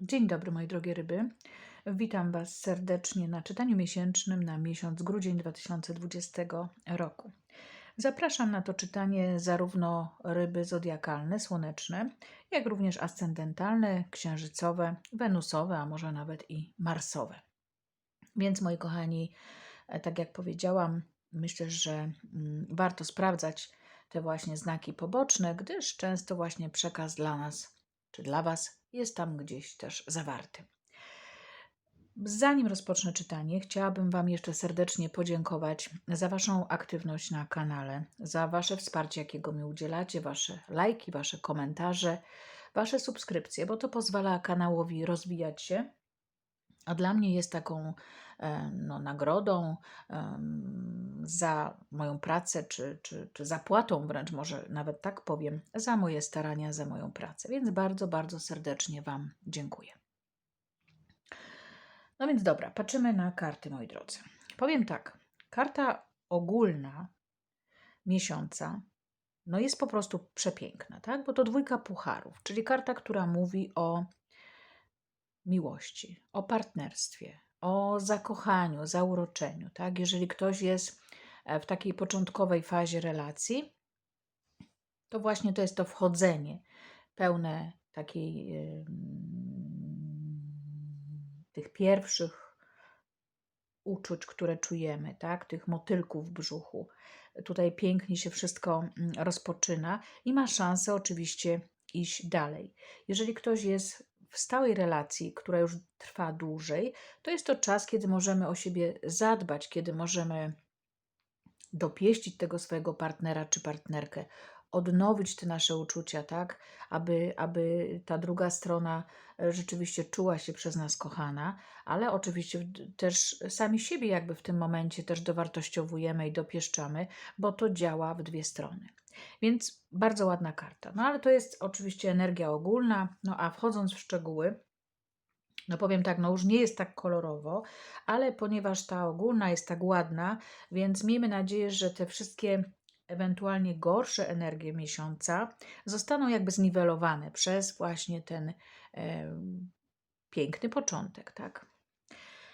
Dzień dobry, moje drogie ryby. Witam Was serdecznie na czytaniu miesięcznym na miesiąc grudzień 2020 roku. Zapraszam na to czytanie zarówno ryby zodiakalne, słoneczne, jak również ascendentalne, księżycowe, wenusowe, a może nawet i marsowe. Więc, moi kochani, tak jak powiedziałam, myślę, że mm, warto sprawdzać te właśnie znaki poboczne, gdyż często właśnie przekaz dla nas czy dla Was jest tam gdzieś też zawarty. Zanim rozpocznę czytanie, chciałabym Wam jeszcze serdecznie podziękować za Waszą aktywność na kanale, za Wasze wsparcie, jakiego mi udzielacie, Wasze lajki, Wasze komentarze, Wasze subskrypcje, bo to pozwala kanałowi rozwijać się, a dla mnie jest taką no, nagrodą um, za moją pracę, czy, czy, czy zapłatą, wręcz może nawet tak powiem, za moje starania, za moją pracę. Więc bardzo, bardzo serdecznie Wam dziękuję. No więc dobra, patrzymy na karty, moi drodzy. Powiem tak, karta ogólna miesiąca no jest po prostu przepiękna, tak? Bo to dwójka pucharów, czyli karta, która mówi o miłości, o partnerstwie, o zakochaniu, zauroczeniu. Tak? Jeżeli ktoś jest e, w takiej początkowej fazie relacji, to właśnie to jest to wchodzenie pełne takiej tych pierwszych uczuć, które czujemy, tak? tych motylków w brzuchu. Tutaj pięknie się wszystko mm, rozpoczyna i ma szansę oczywiście iść dalej. Jeżeli ktoś jest w stałej relacji, która już trwa dłużej, to jest to czas, kiedy możemy o siebie zadbać, kiedy możemy dopieścić tego swojego partnera czy partnerkę, odnowić te nasze uczucia, tak, aby, aby ta druga strona rzeczywiście czuła się przez nas kochana, ale oczywiście też sami siebie jakby w tym momencie też dowartościowujemy i dopieszczamy, bo to działa w dwie strony. Więc bardzo ładna karta. No ale to jest oczywiście energia ogólna, no a wchodząc w szczegóły, no powiem tak, no już nie jest tak kolorowo, ale ponieważ ta ogólna jest tak ładna, więc miejmy nadzieję, że te wszystkie ewentualnie gorsze energie miesiąca zostaną jakby zniwelowane przez właśnie ten e, piękny początek, tak?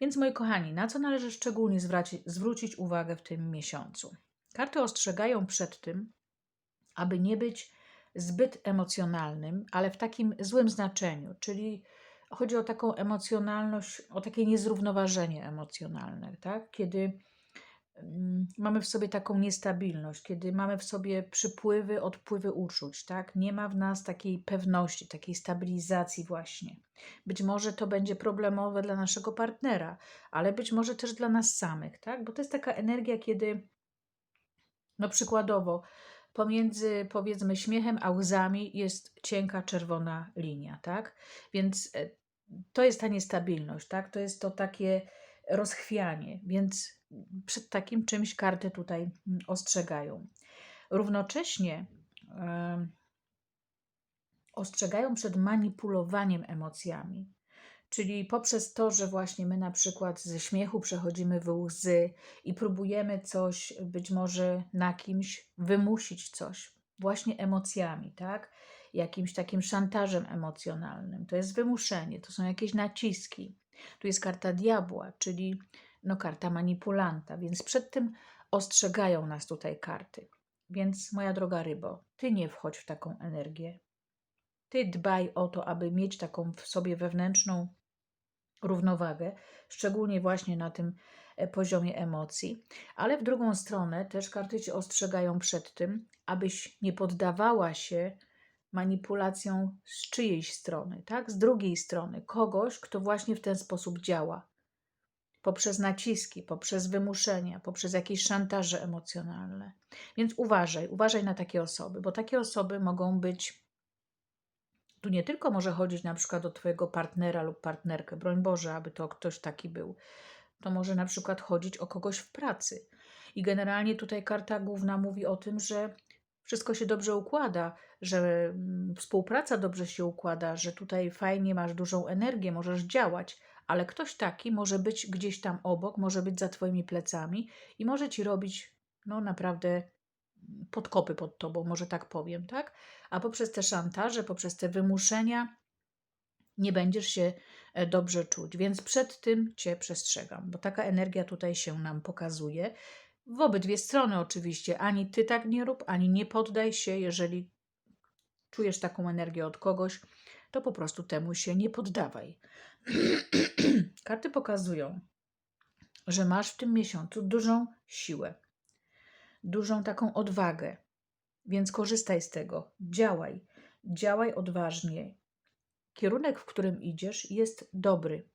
Więc moi kochani, na co należy szczególnie zwrócić uwagę w tym miesiącu? Karty ostrzegają przed tym, aby nie być zbyt emocjonalnym, ale w takim złym znaczeniu, czyli chodzi o taką emocjonalność, o takie niezrównoważenie emocjonalne, tak? kiedy mm, mamy w sobie taką niestabilność, kiedy mamy w sobie przypływy, odpływy uczuć, tak? Nie ma w nas takiej pewności, takiej stabilizacji właśnie. Być może to będzie problemowe dla naszego partnera, ale być może też dla nas samych, tak? Bo to jest taka energia, kiedy no przykładowo pomiędzy powiedzmy śmiechem a łzami jest cienka czerwona linia, tak? Więc e, to jest ta niestabilność, tak? To jest to takie rozchwianie, więc przed takim czymś karty tutaj mm, ostrzegają. Równocześnie yy, ostrzegają przed manipulowaniem emocjami. Czyli poprzez to, że właśnie my na przykład ze śmiechu przechodzimy w łzy i próbujemy coś, być może na kimś wymusić coś, właśnie emocjami, tak? Jakimś takim szantażem emocjonalnym. To jest wymuszenie, to są jakieś naciski. Tu jest karta diabła, czyli no, karta manipulanta, więc przed tym ostrzegają nas tutaj karty. Więc moja droga rybo, ty nie wchodź w taką energię. Ty dbaj o to, aby mieć taką w sobie wewnętrzną równowagę, szczególnie właśnie na tym e, poziomie emocji, ale w drugą stronę też karty cię ostrzegają przed tym, abyś nie poddawała się manipulacją z czyjejś strony, tak? Z drugiej strony, kogoś, kto właśnie w ten sposób działa. Poprzez naciski, poprzez wymuszenia, poprzez jakieś szantaże emocjonalne. Więc uważaj, uważaj na takie osoby, bo takie osoby mogą być tu nie tylko może chodzić na przykład o Twojego partnera lub partnerkę, broń Boże, aby to ktoś taki był. To może na przykład chodzić o kogoś w pracy. I generalnie tutaj karta główna mówi o tym, że wszystko się dobrze układa, że mm, współpraca dobrze się układa, że tutaj fajnie masz dużą energię, możesz działać, ale ktoś taki może być gdzieś tam obok, może być za Twoimi plecami i może Ci robić no naprawdę podkopy pod tobą, może tak powiem, tak? A poprzez te szantaże, poprzez te wymuszenia, nie będziesz się e, dobrze czuć. Więc przed tym Cię przestrzegam, bo taka energia tutaj się nam pokazuje. W obydwie strony oczywiście. Ani Ty tak nie rób, ani nie poddaj się. Jeżeli czujesz taką energię od kogoś, to po prostu temu się nie poddawaj. Karty pokazują, że masz w tym miesiącu dużą siłę, dużą taką odwagę, więc korzystaj z tego, działaj, działaj odważnie. Kierunek, w którym idziesz, jest dobry,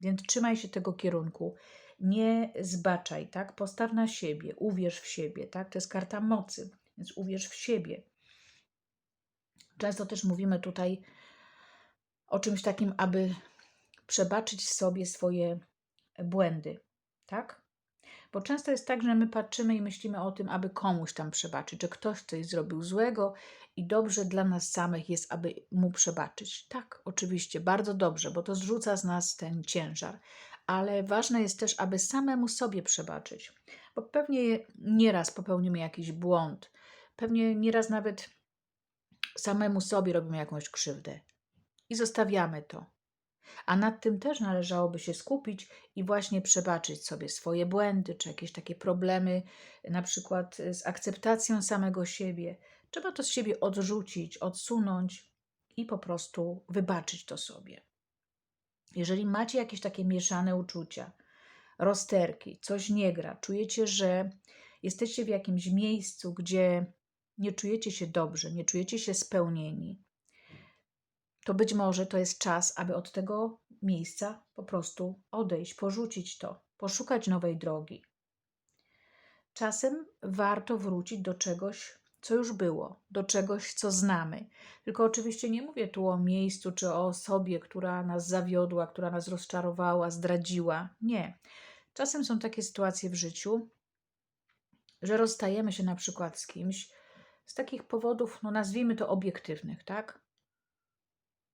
więc trzymaj się tego kierunku. Nie zbaczaj, tak? Postaw na siebie, uwierz w siebie, tak? To jest karta mocy, więc uwierz w siebie. Często też mówimy tutaj o czymś takim, aby przebaczyć sobie swoje błędy, tak? Bo często jest tak, że my patrzymy i myślimy o tym, aby komuś tam przebaczyć, że ktoś coś zrobił złego i dobrze dla nas samych jest, aby mu przebaczyć. Tak, oczywiście, bardzo dobrze, bo to zrzuca z nas ten ciężar, ale ważne jest też, aby samemu sobie przebaczyć, bo pewnie nieraz popełnimy jakiś błąd, pewnie nieraz nawet samemu sobie robimy jakąś krzywdę i zostawiamy to. A nad tym też należałoby się skupić i właśnie przebaczyć sobie swoje błędy, czy jakieś takie problemy, na przykład z akceptacją samego siebie. Trzeba to z siebie odrzucić, odsunąć i po prostu wybaczyć to sobie. Jeżeli macie jakieś takie mieszane uczucia, rozterki, coś nie gra, czujecie, że jesteście w jakimś miejscu, gdzie nie czujecie się dobrze, nie czujecie się spełnieni, to być może to jest czas, aby od tego miejsca po prostu odejść, porzucić to, poszukać nowej drogi. Czasem warto wrócić do czegoś, co już było, do czegoś, co znamy. Tylko oczywiście nie mówię tu o miejscu czy o osobie, która nas zawiodła, która nas rozczarowała, zdradziła. Nie. Czasem są takie sytuacje w życiu, że rozstajemy się na przykład z kimś z takich powodów, no nazwijmy to obiektywnych, tak?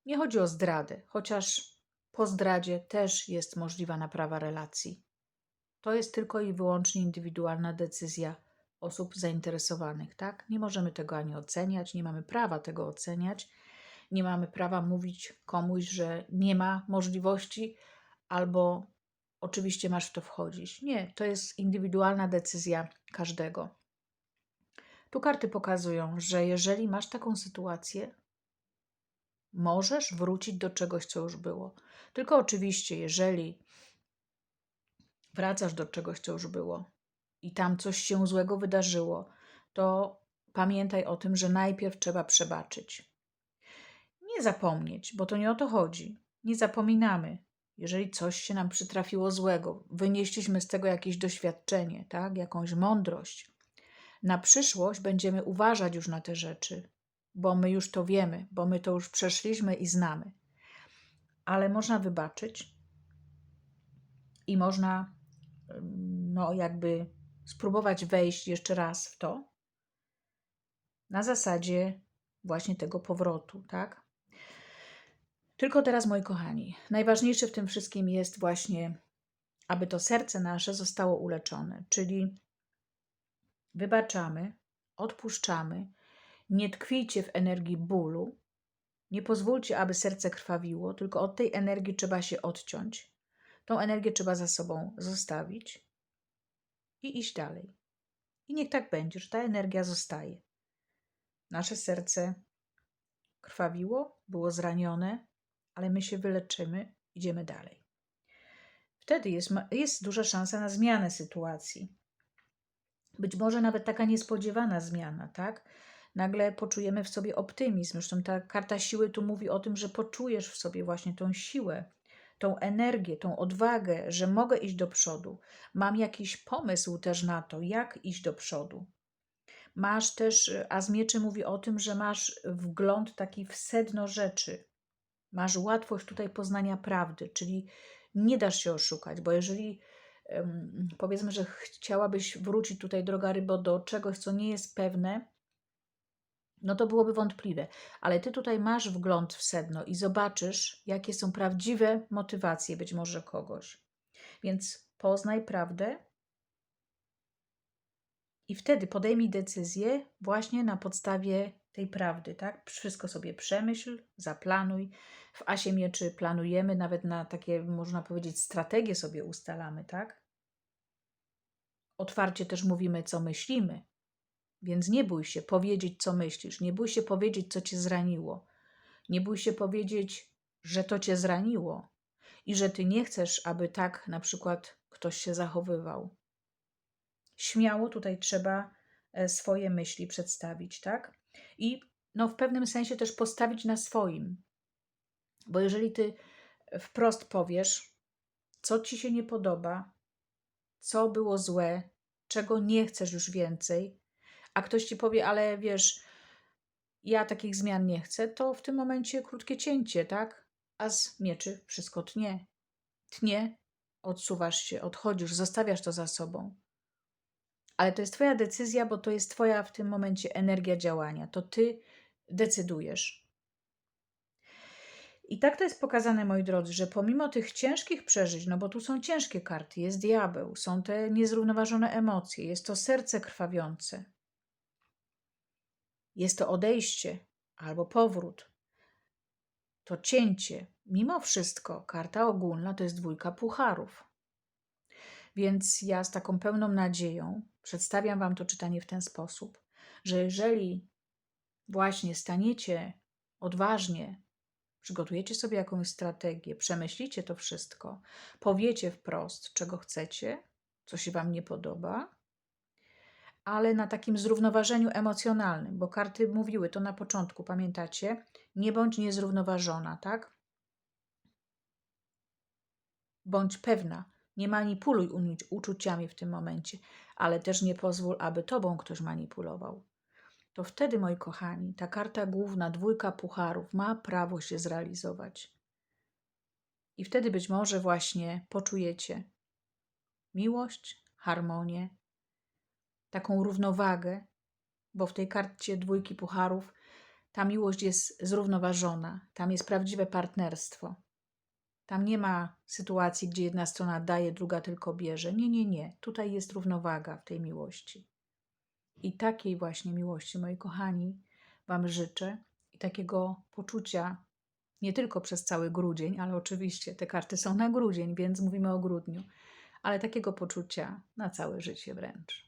Nie chodzi o zdradę, chociaż po zdradzie też jest możliwa naprawa relacji. To jest tylko i wyłącznie indywidualna decyzja osób zainteresowanych, tak? Nie możemy tego ani oceniać, nie mamy prawa tego oceniać, nie mamy prawa mówić komuś, że nie ma możliwości albo oczywiście masz w to wchodzić. Nie, to jest indywidualna decyzja każdego. Tu karty pokazują, że jeżeli masz taką sytuację, możesz wrócić do czegoś, co już było. Tylko oczywiście, jeżeli wracasz do czegoś, co już było i tam coś się złego wydarzyło, to pamiętaj o tym, że najpierw trzeba przebaczyć. Nie zapomnieć, bo to nie o to chodzi. Nie zapominamy. Jeżeli coś się nam przytrafiło złego, wynieśliśmy z tego jakieś doświadczenie, tak? jakąś mądrość. Na przyszłość będziemy uważać już na te rzeczy, bo my już to wiemy, bo my to już przeszliśmy i znamy. Ale można wybaczyć i można no jakby spróbować wejść jeszcze raz w to na zasadzie właśnie tego powrotu, tak? Tylko teraz, moi kochani, najważniejsze w tym wszystkim jest właśnie, aby to serce nasze zostało uleczone, czyli wybaczamy, odpuszczamy, nie tkwijcie w energii bólu. Nie pozwólcie, aby serce krwawiło, tylko od tej energii trzeba się odciąć. Tą energię trzeba za sobą zostawić i iść dalej. I niech tak będzie, że ta energia zostaje. Nasze serce krwawiło, było zranione, ale my się wyleczymy, idziemy dalej. Wtedy jest, jest duża szansa na zmianę sytuacji. Być może nawet taka niespodziewana zmiana, tak? Nagle poczujemy w sobie optymizm. Zresztą ta karta siły tu mówi o tym, że poczujesz w sobie właśnie tą siłę, tą energię, tą odwagę, że mogę iść do przodu. Mam jakiś pomysł też na to, jak iść do przodu. Masz też, a z mieczy mówi o tym, że masz wgląd taki w sedno rzeczy. Masz łatwość tutaj poznania prawdy, czyli nie dasz się oszukać, bo jeżeli powiedzmy, że chciałabyś wrócić tutaj, droga rybo, do czegoś, co nie jest pewne, no to byłoby wątpliwe. Ale ty tutaj masz wgląd w sedno i zobaczysz, jakie są prawdziwe motywacje być może kogoś. Więc poznaj prawdę i wtedy podejmij decyzję właśnie na podstawie tej prawdy, tak? Wszystko sobie przemyśl, zaplanuj. W Asie Mieczy planujemy, nawet na takie, można powiedzieć, strategie sobie ustalamy, tak? Otwarcie też mówimy, co myślimy. Więc nie bój się powiedzieć, co myślisz. Nie bój się powiedzieć, co cię zraniło. Nie bój się powiedzieć, że to cię zraniło i że ty nie chcesz, aby tak na przykład ktoś się zachowywał. Śmiało tutaj trzeba e, swoje myśli przedstawić, tak? I no, w pewnym sensie też postawić na swoim. Bo jeżeli ty wprost powiesz, co ci się nie podoba, co było złe, czego nie chcesz już więcej, a ktoś ci powie, ale wiesz, ja takich zmian nie chcę, to w tym momencie krótkie cięcie, tak? A z mieczy wszystko tnie. Tnie, odsuwasz się, odchodzisz, zostawiasz to za sobą. Ale to jest Twoja decyzja, bo to jest Twoja w tym momencie energia działania. To Ty decydujesz. I tak to jest pokazane, moi drodzy, że pomimo tych ciężkich przeżyć, no bo tu są ciężkie karty, jest diabeł, są te niezrównoważone emocje, jest to serce krwawiące, jest to odejście albo powrót, to cięcie. Mimo wszystko, karta ogólna to jest dwójka pucharów. Więc ja z taką pełną nadzieją przedstawiam Wam to czytanie w ten sposób, że jeżeli właśnie staniecie odważnie, przygotujecie sobie jakąś strategię, przemyślicie to wszystko, powiecie wprost, czego chcecie, co się Wam nie podoba, ale na takim zrównoważeniu emocjonalnym, bo karty mówiły to na początku, pamiętacie? Nie bądź niezrównoważona, tak? Bądź pewna, nie manipuluj uczuciami w tym momencie, ale też nie pozwól, aby tobą ktoś manipulował. To wtedy, moi kochani, ta karta główna, dwójka pucharów, ma prawo się zrealizować. I wtedy być może właśnie poczujecie miłość, harmonię, taką równowagę, bo w tej karcie dwójki pucharów ta miłość jest zrównoważona, tam jest prawdziwe partnerstwo. Tam nie ma sytuacji, gdzie jedna strona daje, druga tylko bierze. Nie, nie, nie. Tutaj jest równowaga w tej miłości. I takiej właśnie miłości, moi kochani, Wam życzę i takiego poczucia nie tylko przez cały grudzień, ale oczywiście te karty są na grudzień, więc mówimy o grudniu, ale takiego poczucia na całe życie wręcz.